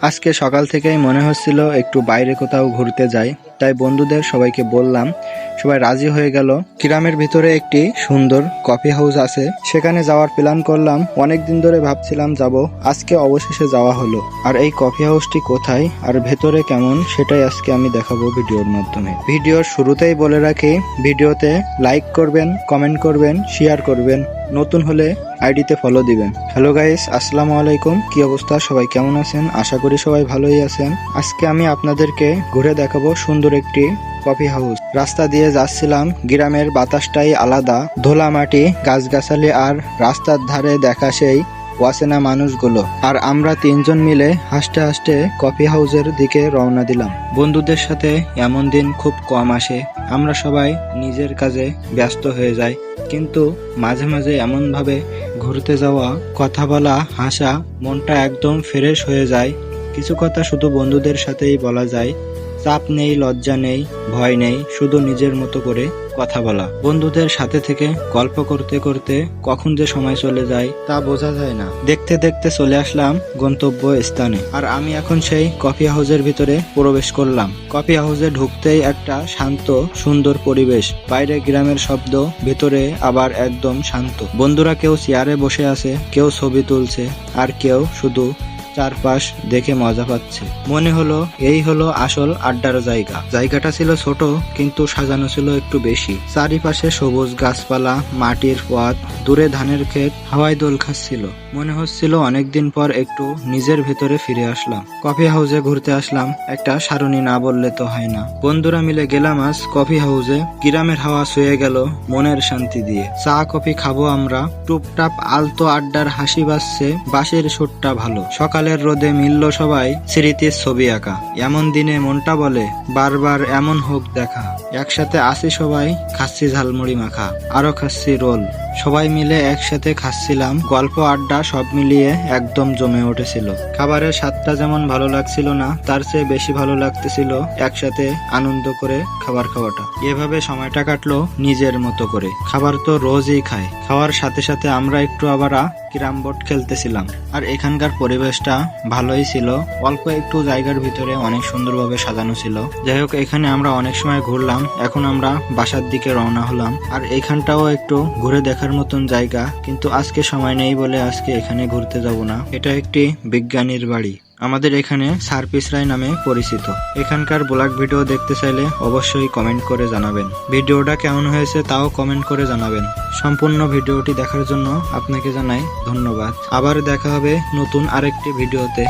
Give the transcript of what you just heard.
আজকে সকাল থেকেই মনে হচ্ছিল একটু বাইরে কোথাও ঘুরতে যাই তাই বন্ধুদের সবাইকে বললাম সবাই রাজি হয়ে গেল। গ্রামের ভিতরে একটি সুন্দর কফি হাউস আছে। সেখানে যাওয়ার প্ল্যান করলাম। অনেক দিন ধরে ভাবছিলাম যাব। আজকে অবশেষে যাওয়া হলো। আর এই কফি হাউসটি কোথায় আর ভেতরে কেমন সেটাই আজকে আমি দেখাবো ভিডিওর মাধ্যমে। ভিডিওর শুরুতেই বলে রাখি, ভিডিওতে লাইক করবেন কমেন্ট করবেন শেয়ার করবেন। নতুন হলে আইডিতে ফলো দিবেন। হ্যালো গাইস আসসালামু আলাইকুম। কি অবস্থা? সবাই কেমন আছেন? আশা করি সবাই ভালোই আছেন। আজকে আমি আপনাদেরকে ঘুরে দেখাবো সুন্দর একটি কফি হাউস। রাস্তা দিয়ে যাচ্ছিলাম, গ্রামের বাতাসটাই আলাদা, ধোলা মাটি, গাছগাছালি আর রাস্তার ধারে দেখা সেই ওয়াসেনা মানুষগুলো। আর আমরা তিনজন মিলে হাসতে হাসতে কফি হাউসের দিকে রওনা দিলাম। বন্ধুদের সাথে এমন দিন খুব কম আসে, আমরা সবাই নিজের কাজে ব্যস্ত হয়ে যাই। কিন্তু মাঝে মাঝে এমনভাবে ঘুরতে যাওয়া, কথা বলা, হাসা, মনটা একদম ফ্রেশ হয়ে যায়। কিছু কথা শুধু বন্ধুদের সাথেই বলা যায়। চাপ নেই, লজ্জা নেই, ভয় নেই, শুধু নিজের মতো করে কথা বলা। বন্ধুদের সাথে থেকে গল্প করতে করতে কখন যে সময় চলে যায় তা বোঝা যায় না। দেখতে দেখতে চলে আসলাম গন্তব্য স্থানে। আর আমি এখন সেই কফি হাউসের ভিতরে প্রবেশ করলাম। কফি হাউসে ঢুকতেই একটা শান্ত, সুন্দর পরিবেশ। বাইরে গ্রামের শব্দ, ভিতরে আবার একদম শান্ত। বন্ধুরা কেউ চেয়ারে বসে আছে, কেউ ছবি তুলছে, আর কেউ শুধু চারপাশ দেখে মজা পাচ্ছে। মনে হলো এই হলো আসল আড্ডার জায়গা। জায়গাটা ছিল ছোট, কিন্তু সাজানো ছিল একটু বেশি। চারিপাশে সবুজ গাছপালা, মাটির পথ, দূরে ধানের ক্ষেত, হাওয়ায় দোল খাচ্ছিল। মনে হচ্ছিল অনেকদিন পর একটু নিজের ভেতরে ফিরে আসলাম। কফি হাউসে ঘুরতে আসলাম, একটা সারণী না বললে তো হয় না। বন্ধুরা মিলে গেলাম আজ কফি হাউসে। গ্রামের হাওয়া শুয়ে গেল মনের শান্তি দিয়ে। চা, কফি খাব আমরা। টুপটাপ আলতো আড্ডার হাসি বাজছে, বাঁশের সুরটা ভালো। সকালের রোদে মিলল সবাই স্মৃতির ছবি আঁকা। এমন দিনে মনটা বলে, বারবার এমন হোক দেখা। একসাথে আসি সবাই খাচ্ছি ঝালমুড়ি মাখা। আরও খাচ্ছি রোল। সবাই মিলে একসাথে খাচ্ছিলাম। গল্প, আড্ডা সব মিলিয়ে একদম জমে উঠেছিল। খাবারের স্বাদটা যেমন ভালো লাগছিল না, তার চেয়ে বেশি ভালো লাগতেছিল একসাথে আনন্দ করে খাবার খাওয়াটা। এভাবে সময়টা কাটলো নিজের মতো করে। খাবার তো রোজই খায়। খাওয়ার সাথে সাথে আমরা একটু আবার ক্যারাম বোর্ড খেলতেছিলাম। আর এখানকার পরিবেশটা ভালোই ছিল। অল্প একটু জায়গার ভিতরে অনেক সুন্দরভাবে সাজানো ছিল। যাই হোক, এখানে আমরা অনেক সময় ঘুরলাম। এখন আমরা বাসার দিকে রওনা হলাম। আর এখানটাও একটু ঘুরে দেখার মতন জায়গা, কিন্তু আজকে সময় নেই বলে আজকে এখানে ঘুরতে যাব না। এটা একটি বিজ্ঞানীর বাড়ি। আমাদের এখানে সার্পিস রায় নামে পরিচিত। এখানকার ব্লগ ভিডিও দেখতে চাইলে অবশ্যই কমেন্ট করে জানাবেন। ভিডিওটা কেমন হয়েছে তাও কমেন্ট করে জানাবেন। সম্পূর্ণ ভিডিওটি দেখার জন্য আপনাকে জানাই ধন্যবাদ। আবার দেখা হবে নতুন আরেকটি ভিডিওতে।